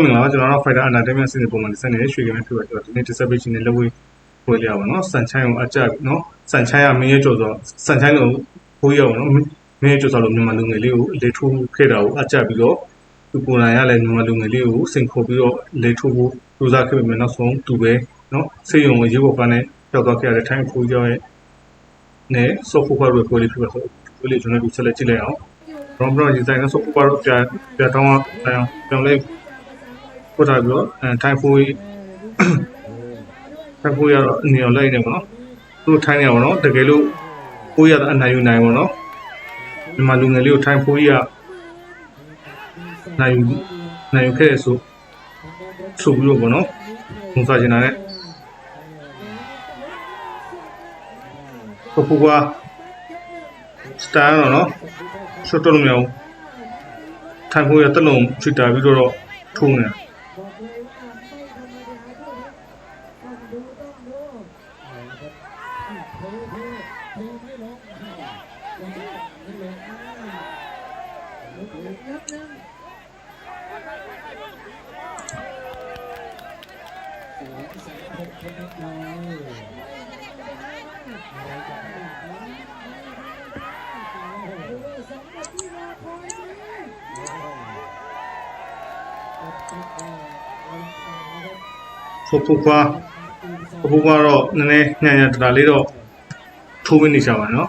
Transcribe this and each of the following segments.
မင်္ဂလာပါကျွန်တော်တို့ Fighter Entertainment စီစဉ်ပုံမှန်စနေရွှေကင်းဖြစ်ပါတော့ဒီနေ့ disability နဲ့လက်ဝဲပွဲလေးရပါတော့စန်ချိုင်းကိုအကြက်နော်စန်ချိုင်းကမင်းရဲ့ကြော်ဆိုစန်ချိုင်းကိုဘိုးရအောင်နော်မင်းရဲ့ကြော်ဆိုလို့မြန်မာလူငယ်လေးကိုလေထိုးခဲ့တာကိုအကြက်ပြီးတော့သူပုံနိုင်ရလဲမြန်မာလူငယ်လေးကိုစိန်ခေါ်ပြီးတော့လေထိုးဖို့စူးစမ်းခဲ့ပေမဲ့နောက်ဆုံးသူပဲနော်စေယုံကိုရေပေါ်ကနဲ့ရောက်သွားခဲ့ရတဲ့ထိုင်းခိုးကြောရဲ့နဲ့ဆော့ဖူပါရဲ့ပွဲလေးဖြစ်ပါဆိုပွဲလေးကျွန်တော်တို့ဆက်လက်ကြည့်လိုက်အောင်ရောဘရောဒီဇိုင်းနဲ့ဆော့ဖူပါတော့ပြပြတောင်းအောင်ပြောင်းလဲ ပို့ထားပြီးတော့အဲထိုင်ဖိုးထိုင်ဖိုးရတော့အနေအောင်လိုက်နေပါတော့သူထိုင်းနေပါတော့တကယ်လို့ကိုရတဲ့အနိုင်ယူနိုင်ပါတော့ဒီမှာလူငယ်လေးကိုထိုင်ဖိုးကြီးကနိုင်ယူနိုင်ယူခဲ့ရဆိုဆိုပြီးတော့ပေါ့နော်ဘုံစားချင်တာနဲ့ဆော့ဖူပါစတန်တော့နော်ရှော့တော့လို့မရဘူးထိုင်ဖို့ရတက်လုံးချစ်တာပြီးတော့ထိုးနေတာ ဖဖဖွားဖဖဖွားတော့နည်းနည်းညံ့ညံ့တတာလေးတော့ထိုးမနေကြပါနော်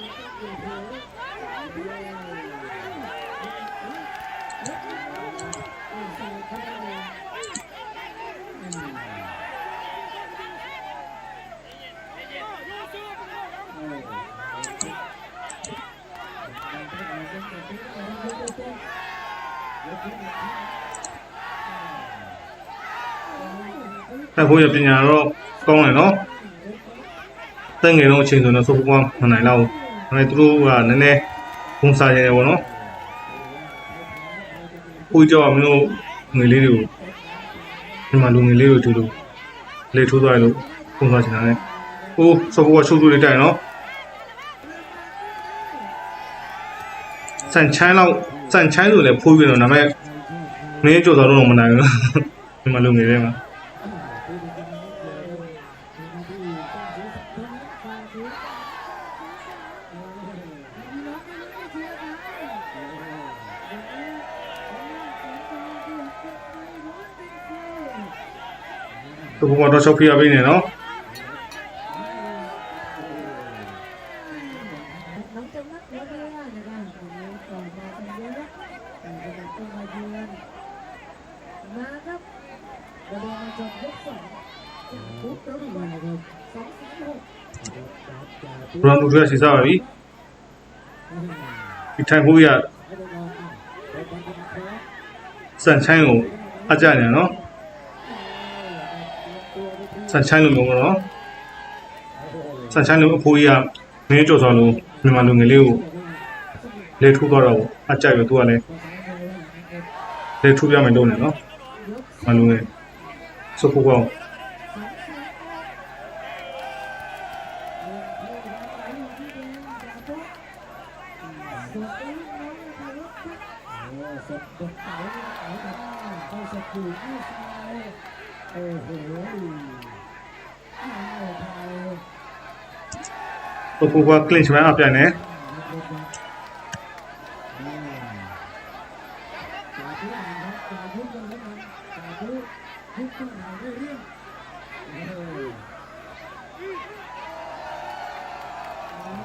င်ဖို့ရပညာတော့ကောင်းတယ်နော်တက်ငယ်တော့အချိန်ဆိုတော့ဆောဖူဖွားမနိုင်တော့ဘူးဒါပေမဲ့သူတို့ကနည်းနည်းဘုံစားနေတယ်ပေါ့နော်ကိုကြောက်မင်းတို့ငွေလေးတွေကိုဒီမှာလူငွေလေးတွေတူတူလေထိုးသွားလို့ပုံသွားချင်တာနဲ့ဟိုဆောဖူဖွားချုပ်တူလေးတိုက်နော်စန်ချိုင်းလောက် စန်ချိုင်းဆိုလည်းဖိုးပြီးတော့ဒါပေမဲ့မင်းကြော်သွားတော့မနိုင်ဘူးဒီမှာလူငွေလေးမှာသူဘုံတော့ချုပ်ပြရပေးနေ กระโดดมาจบยกสองปุ๊บแล้วมาครับสองสามหก ဘရောင်းလူရစီစားပါပြီဒီထိုင်ဖို့ရစန်ချိုင်းကိုအကြနေနော်စန်ချိုင်းလိုမျိုးပေါ့နော်စန်ချိုင်းလိုအဖိုးကြီးကမင်းကြော်စော်လို့မြန်မာလူငယ်လေးကိုလေထိုးတော့တော့အကြရသူကလည်းလေထိုးပြမယ်လို့နေနော်မလူငယ်စဖို့ကောင်း โอ้โห စဖို့ကောကလင်ချ်မန်အပြိုင်နေစဖို့ကောစဖို့ဒူပြန်နေတိုက်နော်ချုပ်တူလေးတိုက်တယ် ဆိုဖိုးကကင်ပေါက်ဖို့ကြိုးစားတယ် Sokugou. Sokugou clinch ไว้อับใหญ่เนี่ย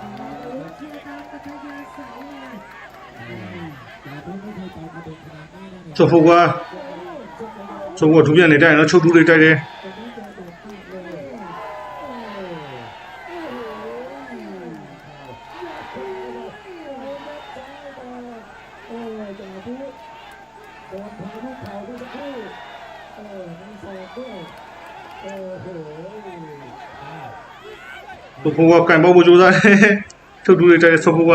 อกไปอ่ะลุกขึ้นตัวอ่าเข้าไปเลยอ่าขวาเอาไว้ขวาเอาไว้ตีขวาเอ ဆိုဖိုးကကန်ပေါက်ဖို့ကြိုးစားတယ်ထုတ်တူးတွေတိုက်တဲ့ဆိုဖိုးက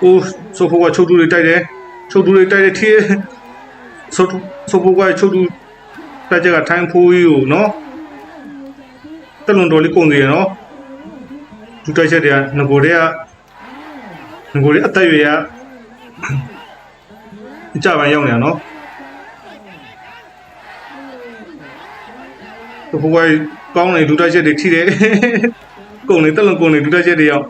ကိုဆိုဖိုးကချုပ်တူးတွေတိုက်တယ်ချုပ်တူးတွေတိုက်တယ်ထီးဆိုတူး ဆိုဖိုးကချုပ်တူတိုက်ချက်ကထိုင်းဖိုးကြီးကိုနော်တက်လွန်တော်လေးကုန်သေးရနော်ဒူတိုက်ချက်တွေကငကိုတွေကငကိုတွေအသက်ရွယ်ရအကြပိုင်းရောက်နေတာနော်ဆိုဖိုးကကောင်းနေဒူတိုက်ချက်တွေထိတယ်ကုန်နေတက်လွန်ကုန်နေဒူတိုက်ချက်တွေရောက်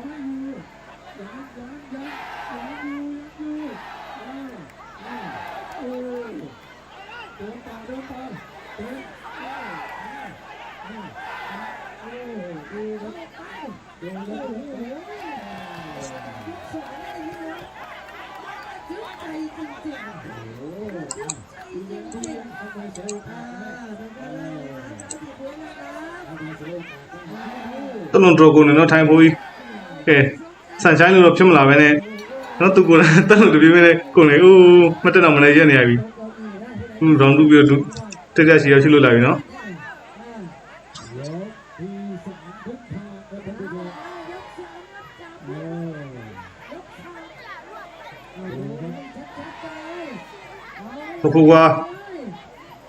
တလုံးတော်ကုန်နော်ထိုင်ဖိုးကြီးကဲဆန်ချိုင်းလို့တော့ဖြစ်မလာပဲနဲ့နော်သူကိုယ်တလုံးတပြေးပဲနဲ့ကုန်လေအိုးမတက်တော့မနေရက်နေရပြီသူ့ round 2ပြီးတော့တက်တက်စီရောက်ရှိလို့လာပြီနော်ဘုကူက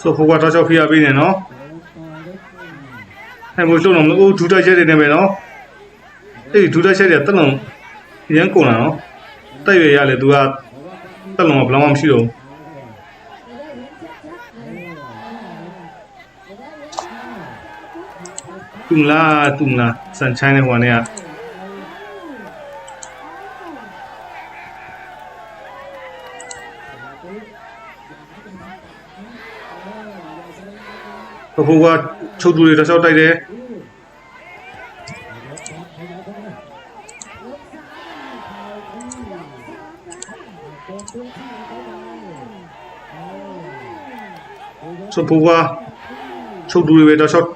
ဆိုဖိုးကတော့ချောက်ဖိအားပေးနေနော်ဟဲ့မိုးကျုံတော့အိုးဒူတက်ချက်တွေနေမယ်နော်အေးဒူတက်ချက်တွေတက်လုံးရန်ကုန်လာနော်တိုက်ရရလေသူကတက်လုံးကဘလောက်မှမရှိတော့ဘူးတုံလာတုံလာစန်ချိုင်းနဲ့ဟိုကနေက ဖဖိုးကချုပ်တူတွေတစ်လျှောက်တိုက်တယ်ဆိုဖိုးကချုပ်တူတွေပဲတစ်လျှောက်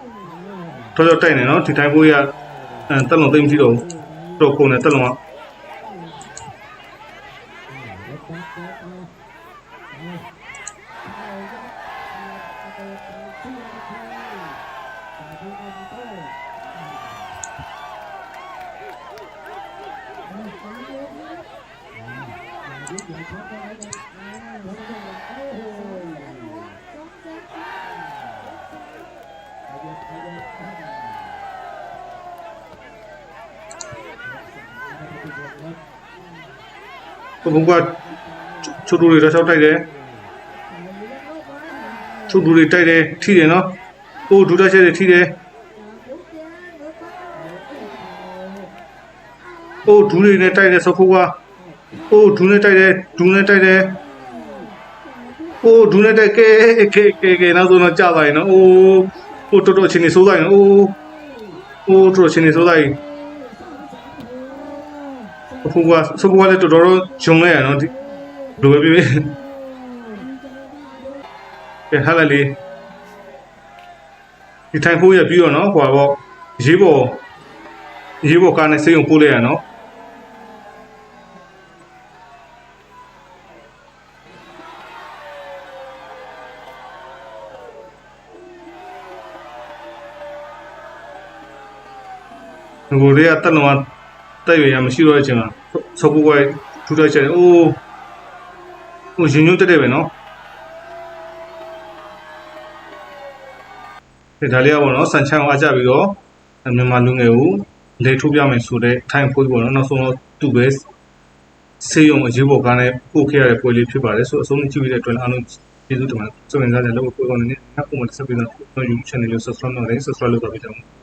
တစ်လျှောက်တိုက်နေနော်ဒီတိုင်းဖိုးရအဲတက်လုံးသိမ့်မရှိတော့ဘူးတော့ကုန်တယ်တက်လုံးက ဖဖိုးကချုပ်တူတွေတစ် လျှောက်တိုက်တယ်ချုပ်တူတွေတိုက်တယ်ထိတယ်နော်အိုးဒူတိုက်ချက်တွေထိတယ်အိုးဒူတွေနဲ့တိုက်တယ်ဆိုဖိုးကအိုးဒူနဲ့တိုက်တယ်ဒူနဲ့တိုက်တယ်အိုးဒူနဲ့တိုက်ကဲကဲကဲကဲနောက်ဆုံးတော့ကြာသွားရင်နော်အိုးအိုးတော်တော်ချင်းနေစိုးသွားရင်အိုးအိုးတော်တော်ချင်းနေစိုးသွားရင်အခုကစပူကလည်းတော်တော်ဂျုံလိုက်ရနော်ဒီလိုပဲပြပြ ကဲဟာလာလေးဒီထိုင်ဖိုးရပြီးတော့နော်ဟွာပေါ့ရေးပေါ်ရေးပေါ်ကားနဲ့စေးုံပို့လိုက်ရနော်ငိုတွေကတက်လုံးကတက်ရွယ်ရမရှိတော့တဲ့အချိန်မှာစပူကထူတိုက်ချက်တယ်အိုးဟိုရင်ညွတ်တက်တယ်ပဲနော် ဒီဒါလေးကပေါ့နော်စန်ချန်ကိုအကြပြီးတော့မြန်မာလူငယ်ကိုလေထုတ်ပြမယ်ဆိုတဲ့ထိုင်ဖိုးပေါ့နော်နောက်ဆုံးတော့သူ့ပဲဆေးရုံအရေးပေါ်ကားနဲ့ပို့ခဲ့ရတဲ့ပွဲလေးဖြစ်ပါတယ်ဆိုတော့အဆုံးကြည့်ပြီးတဲ့အတွက်အားလုံးကျေးဇူးတင်ပါတယ်စိတ်ဝင်စားတဲ့လောက်ပွဲကောင်းနေနဲ့နောက်ပုံမှန်ဆက်ပြီးတော့ YouTube channel ကို subscribe လုပ်နေ subscribe လုပ်ပါကြပါဦး